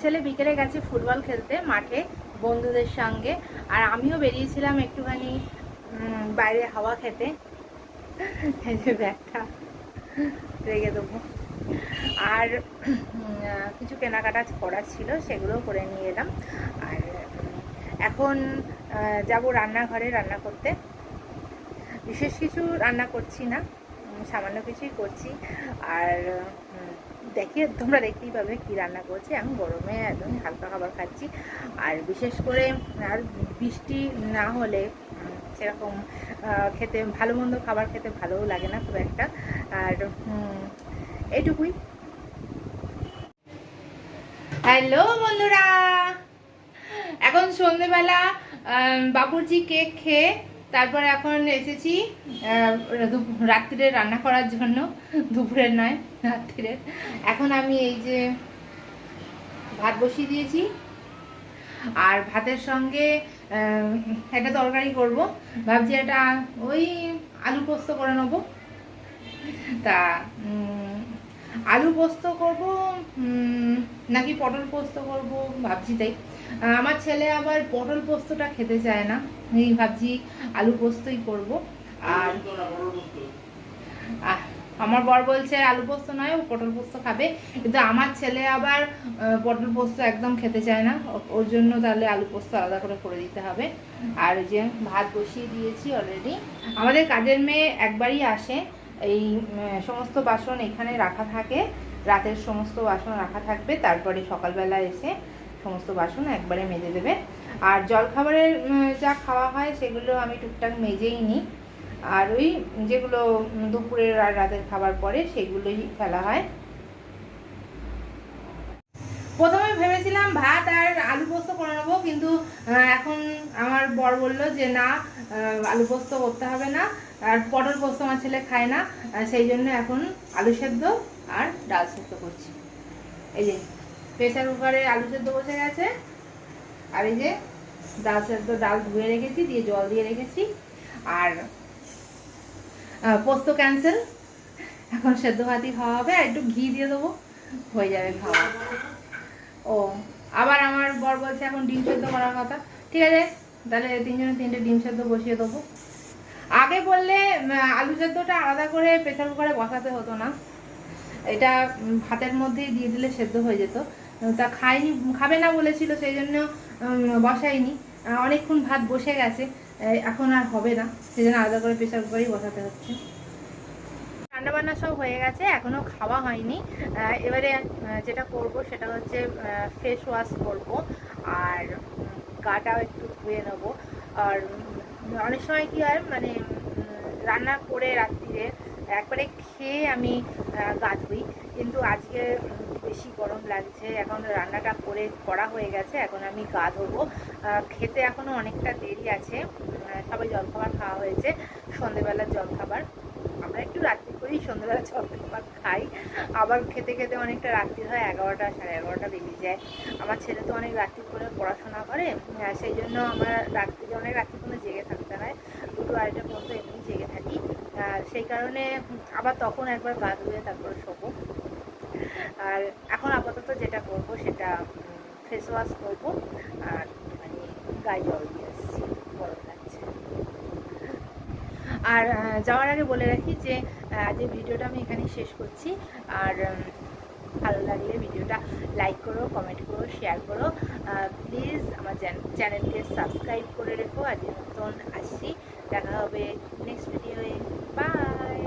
ছেলে বিকেলে গেছে ফুটবল খেলতে মাঠে বন্ধুদের সঙ্গে। আর আমিও বেরিয়েছিলাম একটুখানি বাইরে হাওয়া খেতে। ব্যাগটা রেখে দেবো। আর কিছু কেনাকাটা করার ছিল সেগুলো করে নিয়ে এলাম। আর এখন যাব রান্নাঘরে রান্না করতে। বিশেষ কিছু রান্না করছি না। সামান্য কিছুই করছি। আর দেখি তোমরা দেখতেই পাবে কি রান্না করছি। আমি গরমে একদম হালকা খাবার খাচ্ছি। আর বিশেষ করে, আর বৃষ্টি না হলে সেরকম খেতে ভালো মন্দ খাবার খেতে ভালোও লাগে না খুব একটা। আর এইটুকুই। হ্যালো বন্ধুরা! এখন সন্ধেবেলা বাবুর্চি কেক খেয়ে তারপরে এখন এসেছি রাত্রিরে রান্না করার জন্য, দুপুরের নয়, রাত্রিরে। এখন আমি এই যে ভাত বসিয়ে দিয়েছি, আর ভাতের সঙ্গে একটা তরকারি করব। ভাবছি একটা ওই আলু পোস্ত করে নেব। তা আলু পোস্ত করব নাকি পটল পোস্ত করব, ভাবছি তাই। আমার ছেলে আবার পটল পোস্তটা খেতে চায় না, এই ভাবছি আলু পোস্তই করব। আর আমার বর বলছে আলু পোস্ত নয়, ও পটল পোস্ত খাবে। কিন্তু আমার ছেলে আবার পটল পোস্ত একদম খেতে চায় না। ওর জন্য তাহলে আলু পোস্ত আলাদা করে করে দিতে হবে। আর যে ভাত বসিয়ে দিয়েছি অলরেডি আমাদের কাজের মেয়ে একবারই আসে। এই সমস্ত বাসন এখানে রাখা থাকে। রাতের সমস্ত বাসন রাখা থাকবে। তারপরে সকালবেলা এসে সমস্ত বাসন একবারে মেজে দেবে। আর জলখাবারের যা খাওয়া হয় সেগুলো আমি টুকটাক মেজেই নিই। আর ওই যেগুলো দুপুরের আর রাতের খাবার পরে সেগুলোই ফেলা হয়। প্রথমে ভেবেছিলাম ভাত আর আলু পোস্ত করে নেব, কিন্তু এখন আমার বর বলল যে না আলু পোস্ত করতে হবে না, আর পটল পোস্ত আমার ছেলে খায় না সেই জন্য এখন আলু সেদ্ধ আর ডাল সেদ্ধ করছি। এই যে প্রেসার কুকারে আলু সেদ্ধ বসে গেছে, আর এই যে ডাল সেদ্ধ, ডাল ধুয়ে রেখেছি, দিয়ে জল দিয়ে রেখেছি, আর পোস্ত ক্যান্সেল। এখন সেদ্ধ ভাতই খাওয়া হবে, আর একটু ঘি দিয়ে দেবো, হয়ে যাবে খাওয়া। ও, আবার আমার বর বলছে এখন ডিম সেদ্ধ করার কথা। ঠিক আছে। তাহলে তিনজনে তিনটে ডিম সেদ্ধ বসিয়ে দেবো। আগে বললে আলু সেদ্ধটা আলাদা করে প্রেসার কুকারে বসাতে হতো না। এটা ভাতের মধ্যেই দিয়ে দিলে সেদ্ধ হয়ে যেত। তা খাইনি খাবে না বলেছিল, সেই জন্য বসাইনি অনেকক্ষণ ভাত বসে গেছে। এখন আর হবে না। সেই জন্য আলাদা করে প্রেসার কুকারেই বসাতে হচ্ছে। রান্না বান্না সব হয়ে গেছে, এখনও খাওয়া হয়নি। এবারে যেটা করব সেটা হচ্ছে ফেস ওয়াশ করব। আর গাটাও একটু ধুয়ে নেব। আর অনেক সময় কি হয় মানে রান্না করে রাত্রিরে একবারে খেয়ে আমি গা ধুই। কিন্তু আজকে বেশি গরম লাগছে, এখন রান্নাটা করে করা হয়ে গেছে, এখন আমি গা ধোবো। খেতে এখনও অনেকটা দেরি আছে। সবাই জলখাবার খাওয়া হয়েছে, সন্ধেবেলার জলখাবার। করেই সন্ধ্যাবেলা জলখাবার খাই। আবার খেতে খেতে অনেকটা রাত্রি হয়, এগারোটা সাড়ে এগারোটা বেজে যায়। আমার ছেলে তো অনেক রাত্রি করে পড়াশোনা করে সেই জন্য আমার রাত্রি, অনেক রাত্রি পর্যন্ত জেগে থাকতে হয়। দুটো আড়াইটা পর্যন্ত এমনি জেগে থাকি। সেই কারণে আবার তখন একবার গা ধুয়ে তারপরে শোবো। আর এখন আপাতত যেটা করব সেটা ফেস ওয়াশ করব। আর মানে গায়ে জল দিয়ে আসছি গরম লাগছে। আর যাওয়ার আগে বলে রাখি যে হ্যাঁ, আজের ভিডিওটা আমি এখানেই শেষ করছি। আর ভালো লাগলে ভিডিওটা লাইক করো কমেন্ট করো শেয়ার করো। প্লিজ আমার চ্যানেলকে সাবস্ক্রাইব করে রেখো। আজের মতন আসছি। দেখা হবে নেক্সট ভিডিওয়ে বাই